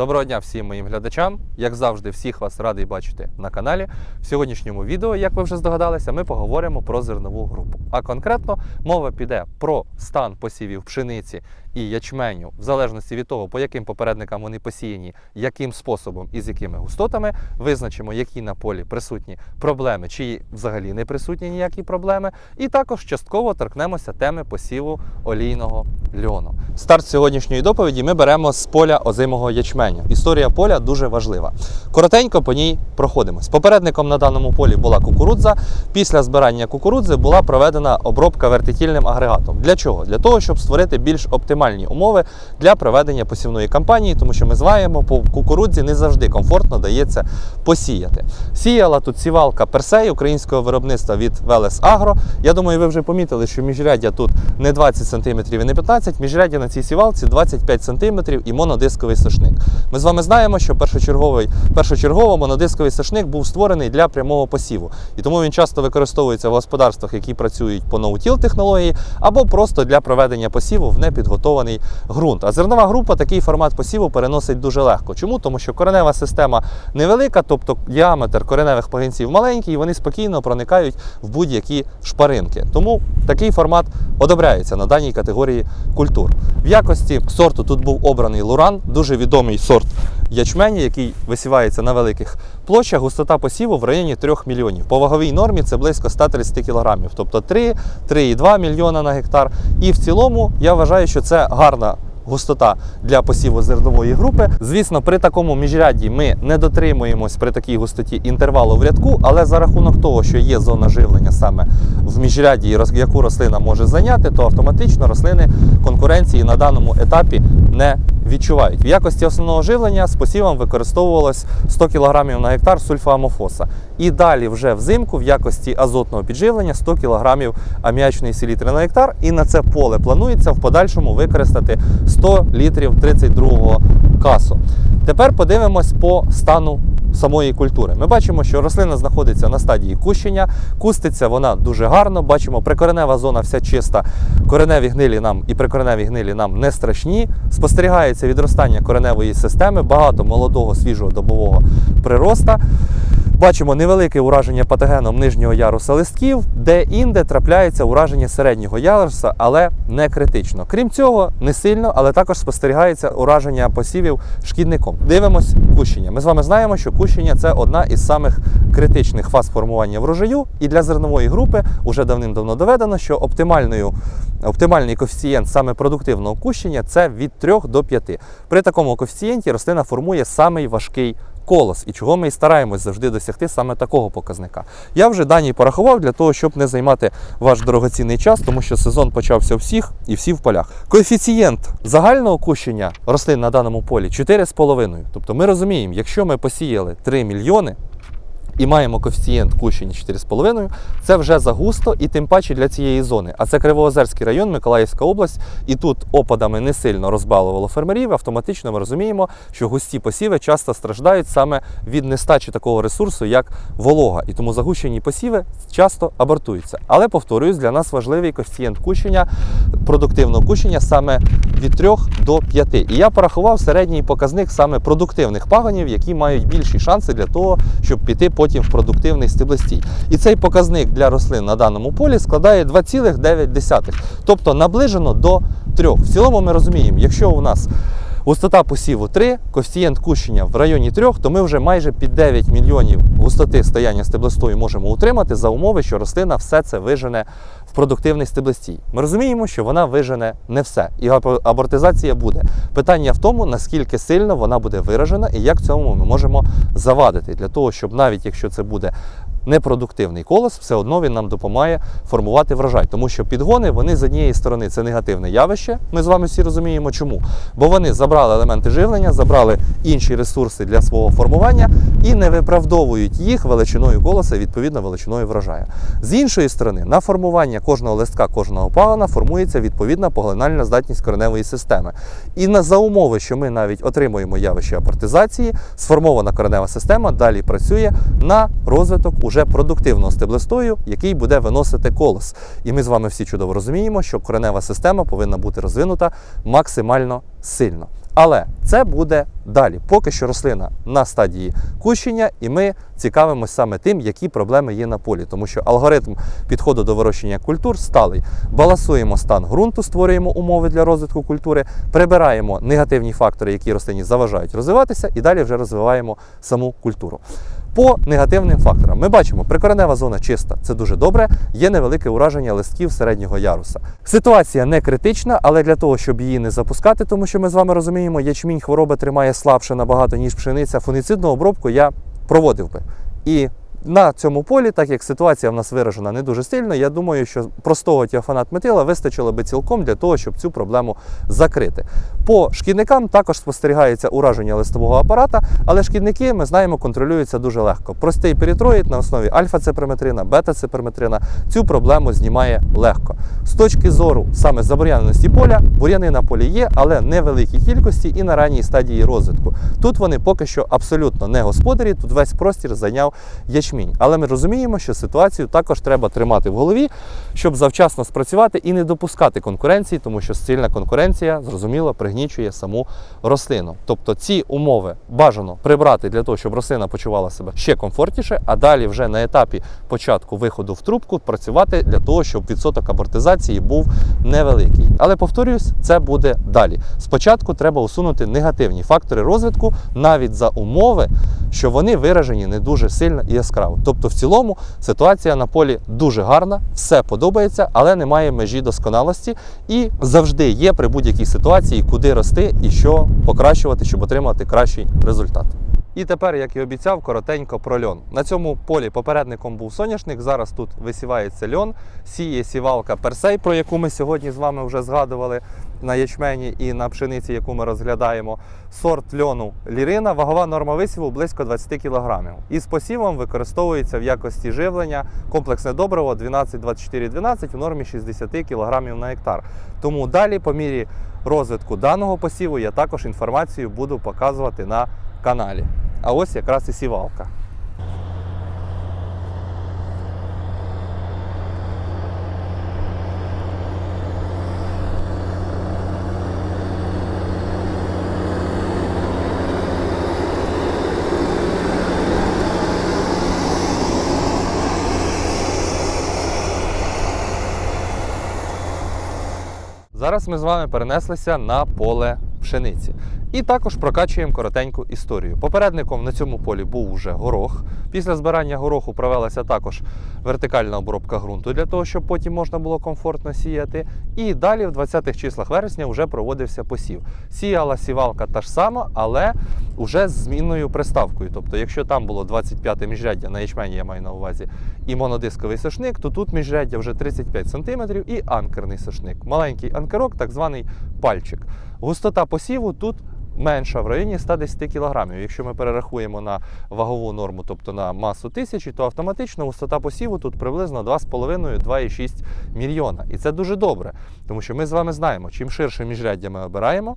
Доброго дня всім моїм глядачам. Як завжди, всіх вас радий бачити на каналі. В сьогоднішньому відео, як ви вже здогадалися, ми поговоримо про зернову групу. А конкретно мова піде про стан посівів пшениці і ячменю, в залежності від того, по яким попередникам вони посіяні, яким способом і з якими густотами. Визначимо, які на полі присутні проблеми, чи взагалі не присутні ніякі проблеми. І також частково торкнемося теми посіву олійного льону. Старт сьогоднішньої доповіді ми беремо з поля озимого ячменю. Історія поля дуже важлива. Коротенько по ній проходимось. Попередником на даному полі була кукурудза. Після збирання кукурудзи була проведена обробка вертикільним агрегатом. Для чого? Для того, щоб створити більш оптимальні умови для проведення посівної кампанії, тому що ми знаємо, по кукурудзі не завжди комфортно дається посіяти. Сіяла тут сівалка Персей українського виробництва від Велес Агро. Я думаю, ви вже помітили, що міжряддя тут не 20 см і не 15 міжряддя на цій сівалці 25 см і монодисковий сошник. Ми з вами знаємо, що першочерговий, першочергово монодисковий сошник був створений для прямого посіву. І тому він часто використовується в господарствах, які працюють по ноутіл технології, або просто для проведення посіву в непідготований ґрунт. А зернова група такий формат посіву переносить дуже легко. Чому? Тому що коренева система невелика, тобто діаметр кореневих пагінців маленький, і вони спокійно проникають в будь-які шпаринки. Тому такий формат одобряється на даній категорії культур. В якості сорту тут був обраний Луран, дуже відомий сорт ячмені, який висівається на великих площах. Густота посіву в районі 3 мільйонів. По ваговій нормі це близько 130 кілограмів, тобто 3, 3,2 мільйона на гектар. І в цілому я вважаю, що це гарна. Густота для посіву зернової групи. Звісно, при такому міжрядді ми не дотримуємось при такій густоті інтервалу в рядку, але за рахунок того, що є зона живлення саме в міжряді, яку рослина може зайняти, то автоматично рослини конкуренції на даному етапі не відчувають. В якості основного живлення з посівом використовувалось 100 кг на гектар сульфоамофоса. І далі вже взимку в якості азотного підживлення 100 кг аміачної селітри на гектар. І на це поле планується в подальшому використати 100 літрів 32-го касу. Тепер подивимось по стану самої культури. Ми бачимо, що рослина знаходиться на стадії кущення, куститься вона дуже гарно. Бачимо, прикоренева зона вся чиста. Кореневі гнилі нам і прикореневі гнилі нам не страшні. Спостерігається відростання кореневої системи, багато молодого свіжого добового прироста. Бачимо невелике ураження патогеном нижнього яруса листків, де інде трапляється ураження середнього яруса, але не критично. Крім цього, не сильно, але також спостерігається ураження посівів шкідником. Дивимось кущення. Ми з вами знаємо, що кущення це одна із самих критичних фаз формування врожаю, і для зернової групи вже давним-давно доведено, що оптимальною Оптимальний коефіцієнт саме продуктивного кущення це від 3 до 5. При такому коефіцієнті рослина формує самий важкий колос, і чого ми і стараємось завжди досягти саме такого показника. Я вже дані порахував для того, щоб не займати ваш дорогоцінний час, тому що сезон почався всіх і всі в полях. Коефіцієнт загального кущення рослин на даному полі 4,5. Тобто ми розуміємо, якщо ми посіяли 3 мільйони і маємо коефіцієнт кущення 4,5, це вже загусто і тим паче для цієї зони. А це Кривоозерський район, Миколаївська область, і тут опадами не сильно розбалувало фермерів. Автоматично ми розуміємо, що густі посіви часто страждають саме від нестачі такого ресурсу, як волога. І тому загущені посіви часто абортуються. Але повторюсь, для нас важливий коефіцієнт кущення, продуктивного кущення саме від 3 до 5. І я порахував середній показник саме продуктивних пагонів, які мають більші шанси для того, щоб піти потім в продуктивний стеблестій. І цей показник для рослин на даному полі складає 2,9. Тобто наближено до 3. В цілому ми розуміємо, якщо у нас Густота посіву 3, коефіцієнт кущення в районі 3, то ми вже майже під 9 мільйонів густоти стояння стеблестою можемо утримати за умови, що рослина все це вижене в продуктивний стеблестій. Ми розуміємо, що вона вижене не все, і абортизація буде. Питання в тому, наскільки сильно вона буде виражена і як цьому ми можемо завадити, для того, щоб навіть якщо це буде непродуктивний колос, все одно він нам допомагає формувати врожай. Тому що підгони вони з однієї сторони це негативне явище. Ми з вами всі розуміємо, чому. Бо вони забрали елементи живлення, забрали інші ресурси для свого формування і не виправдовують їх величиною колоса, відповідно величиною врожаю. З іншої сторони, на формування кожного листка, кожного пагона формується відповідна поглинальна здатність кореневої системи. І на за умови, що ми навіть отримуємо явище апортизації, сформована коренева система далі працює на розвиток уже продуктивного стеблестою, який буде виносити колос. І ми з вами всі чудово розуміємо, що коренева система повинна бути розвинута максимально сильно. Але це буде далі. Поки що рослина на стадії кущення, і ми цікавимося саме тим, які проблеми є на полі, тому що алгоритм підходу до вирощення культур сталий. Балансуємо стан ґрунту, створюємо умови для розвитку культури, прибираємо негативні фактори, які рослині заважають розвиватися, і далі вже розвиваємо саму культуру. По негативним факторам ми бачимо, прикоренева зона чиста, це дуже добре. Є невелике ураження листків середнього яруса. Ситуація не критична, але для того, щоб її не запускати, тому що ми з вами розуміємо, ячмінь хвороба тримає слабше набагато ніж пшениця. Фуніцидну обробку я проводив би. І на цьому полі, так як ситуація в нас виражена не дуже сильно, я думаю, що простого тіофанат метила вистачило би цілком для того, щоб цю проблему закрити. По шкідникам також спостерігається ураження листового апарата, але шкідники, ми знаємо, контролюються дуже легко. Простий перітроїд на основі альфа-цеперметрина, бета-цеперметрина цю проблему знімає легко. З точки зору саме забур'яненості поля, бур'яни на полі є, але невеликій кількості і на ранній стадії розвитку. Тут вони поки що абсолютно не господарі, тут весь простір зайняв ячмінь. Але ми розуміємо, що ситуацію також треба тримати в голові, щоб завчасно спрацювати і не допускати конкуренції, тому що сильна конкуренція, зрозуміло, пригнічує саму рослину. Тобто ці умови бажано прибрати для того, щоб рослина почувала себе ще комфортніше, а далі вже на етапі початку виходу в трубку працювати для того, щоб відсоток амортизації був невеликий. Але повторюсь, це буде далі. Спочатку треба усунути негативні фактори розвитку навіть за умови, що вони виражені не дуже сильно і яскраво. Тобто, в цілому ситуація на полі дуже гарна, все подобається, але немає межі досконалості і завжди є при будь-якій ситуації, куди рости і що покращувати, щоб отримати кращий результат. І тепер, як і обіцяв, коротенько про льон. На цьому полі попередником був соняшник. Зараз тут висівається льон, сіє сівалка персей, про яку ми сьогодні з вами вже згадували на ячмені і на пшениці, яку ми розглядаємо. Сорт льону лірина, вагова норма висіву близько 20 кг. І з посівом використовується в якості живлення комплексне добриво 12-24-12 у нормі 60 кг на гектар. Тому далі, по мірі розвитку даного посіву, я також інформацію буду показувати на каналі. А ось якраз і сівалка. Зараз ми з вами перенеслися на поле пшениці. І також прокачуємо коротеньку історію. Попередником на цьому полі був уже горох. Після збирання гороху провелася також вертикальна обробка ґрунту для того, щоб потім можна було комфортно сіяти. І далі, в 20-х числах вересня, вже проводився посів. Сіяла сівалка та ж сама, але вже з змінною приставкою. Тобто, якщо там було 25 міжряддя на ячмені, я маю на увазі, і монодисковий сошник, то тут міжряддя вже 35 см і анкерний сошник. Маленький анкерок, так званий пальчик. Густота посіву тут менша в районі 110 кг. Якщо ми перерахуємо на вагову норму, тобто на масу тисячі, то автоматично висота посіву тут приблизно 2,5-2,6 мільйона. І це дуже добре, тому що ми з вами знаємо, чим ширше міжряддя ми обираємо.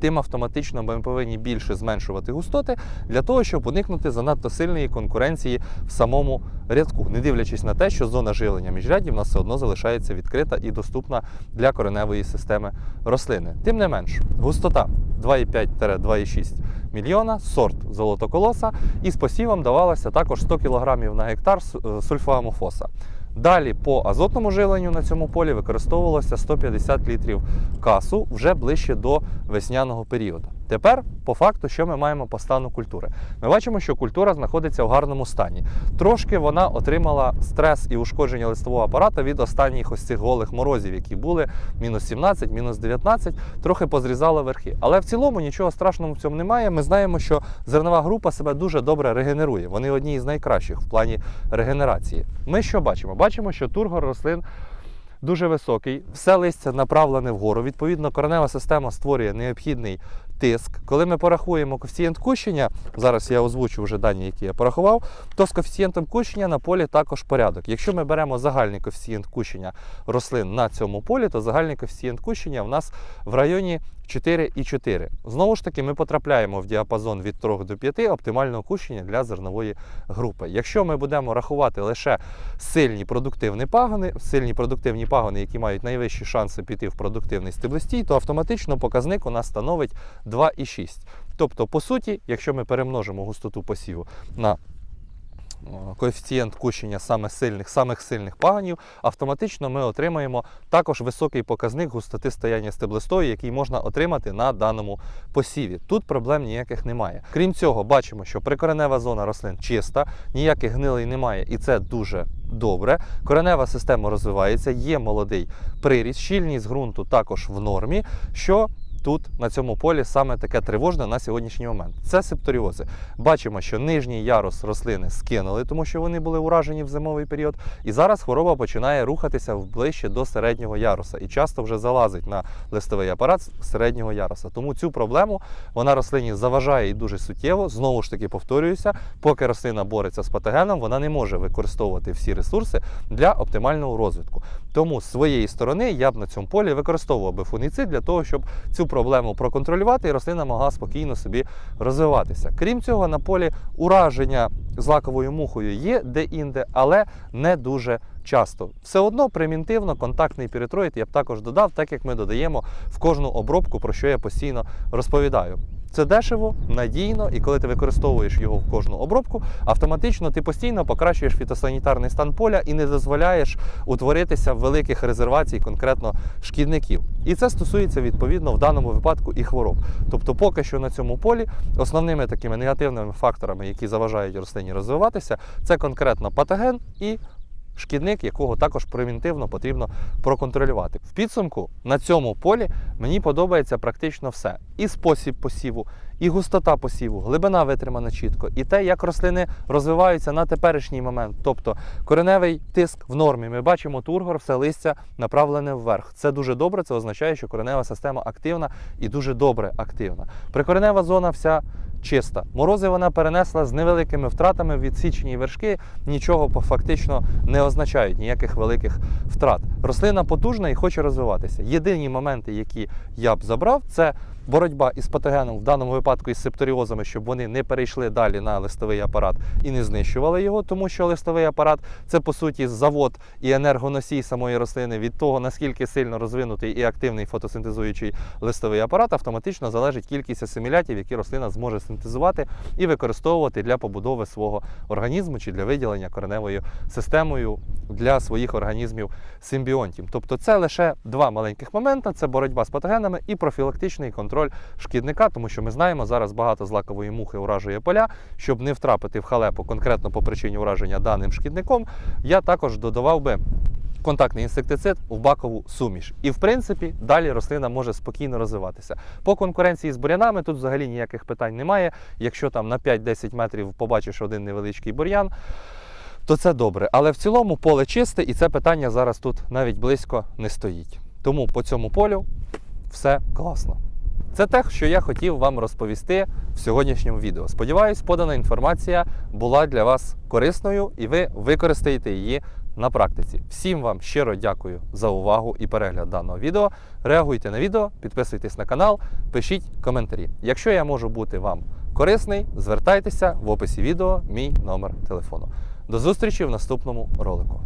Тим автоматично ми повинні більше зменшувати густоти для того, щоб уникнути занадто сильної конкуренції в самому рядку, не дивлячись на те, що зона жилення міжрядів у нас все одно залишається відкрита і доступна для кореневої системи рослини. Тим не менш, густота 2,5-2,6 мільйона, сорт золотоколоса, і з посівом давалося також 100 кг на гектар е, сульфоамофоса. Далі по азотному живленню на цьому полі використовувалося 150 літрів касу вже ближче до весняного періоду. Тепер, по факту, що ми маємо по стану культури? Ми бачимо, що культура знаходиться в гарному стані. Трошки вона отримала стрес і ушкодження листового апарата від останніх ось цих голих морозів, які були мінус 17, мінус 19, трохи позрізала верхи. Але в цілому нічого страшного в цьому немає. Ми знаємо, що зернова група себе дуже добре регенерує. Вони одні із найкращих в плані регенерації. Ми що бачимо? Бачимо, що тургор рослин дуже високий, все листя направлене вгору. Відповідно, коренева система створює необхідний тиск. Коли ми порахуємо коефіцієнт кущення, зараз я озвучу вже дані, які я порахував, то з коефіцієнтом кущення на полі також порядок. Якщо ми беремо загальний коефіцієнт кущення рослин на цьому полі, то загальний коефіцієнт кущення в нас в районі 4,4. Знову ж таки, ми потрапляємо в діапазон від 3 до 5 оптимального кущення для зернової групи. Якщо ми будемо рахувати лише сильні продуктивні пагони, сильні продуктивні пагони, які мають найвищі шанси піти в продуктивний стеблостій, то автоматично показник у нас становить 2,6. Тобто, по суті, якщо ми перемножимо густоту посіву на коефіцієнт кущення саме сильних, самих сильних паганів, автоматично ми отримаємо також високий показник густоти стояння стеблистої, який можна отримати на даному посіві. Тут проблем ніяких немає. Крім цього, бачимо, що прикоренева зона рослин чиста, ніяких гнилей немає, і це дуже добре. Коренева система розвивається, є молодий приріст, щільність ґрунту також в нормі. що Тут на цьому полі саме таке тривожне на сьогоднішній момент. Це септоріози. Бачимо, що нижній ярус рослини скинули, тому що вони були уражені в зимовий період. І зараз хвороба починає рухатися ближче до середнього яруса і часто вже залазить на листовий апарат середнього яруса. Тому цю проблему вона рослині заважає і дуже суттєво. Знову ж таки повторююся, поки рослина бореться з патогеном, вона не може використовувати всі ресурси для оптимального розвитку. Тому з своєї сторони я б на цьому полі використовував би фунгіцид для того, щоб цю проблему проконтролювати, і рослина могла спокійно собі розвиватися. Крім цього, на полі ураження злаковою мухою є де-інде, але не дуже часто. Все одно примінтивно контактний піритроїд я б також додав, так як ми додаємо в кожну обробку, про що я постійно розповідаю. Це дешево, надійно, і коли ти використовуєш його в кожну обробку, автоматично ти постійно покращуєш фітосанітарний стан поля і не дозволяєш утворитися великих резервацій конкретно шкідників. І це стосується відповідно в даному випадку і хвороб. Тобто, поки що на цьому полі основними такими негативними факторами, які заважають рослині розвиватися, це конкретно патоген і шкідник, якого також превентивно потрібно проконтролювати. В підсумку на цьому полі мені подобається практично все: і спосіб посіву, і густота посіву, глибина витримана чітко, і те, як рослини розвиваються на теперішній момент. Тобто кореневий тиск в нормі. Ми бачимо тургор, все листя направлене вверх. Це дуже добре. Це означає, що коренева система активна і дуже добре активна. Прикоренева зона вся. Чиста. Морози вона перенесла з невеликими втратами відсічені вершки, нічого фактично не означають, ніяких великих втрат. Рослина потужна і хоче розвиватися. Єдині моменти, які я б забрав, це боротьба із патогеном, в даному випадку із септоріозами, щоб вони не перейшли далі на листовий апарат і не знищували його, тому що листовий апарат це по суті завод і енергоносій самої рослини від того, наскільки сильно розвинутий і активний фотосинтезуючий листовий апарат, автоматично залежить кількість асимілятів, які рослина зможе синтезувати і використовувати для побудови свого організму чи для виділення кореневою системою для своїх організмів симбіонтів. Тобто це лише два маленьких моменти: це боротьба з патогенами і профілактичний контроль шкідника, тому що ми знаємо, зараз багато злакової мухи уражує поля. Щоб не втрапити в халепу конкретно по причині ураження даним шкідником, я також додавав би. Контактний інсектицид в бакову суміш. І в принципі далі рослина може спокійно розвиватися. По конкуренції з бур'янами тут взагалі ніяких питань немає. Якщо там на 5-10 метрів побачиш один невеличкий бур'ян, то це добре. Але в цілому поле чисте, і це питання зараз тут навіть близько не стоїть. Тому по цьому полю все класно. Це те, що я хотів вам розповісти в сьогоднішньому відео. Сподіваюсь, подана інформація була для вас корисною і ви використаєте її на практиці. Всім вам щиро дякую за увагу і перегляд даного відео. Реагуйте на відео, підписуйтесь на канал, пишіть коментарі. Якщо я можу бути вам корисний, звертайтеся в описі відео мій номер телефону. До зустрічі в наступному ролику.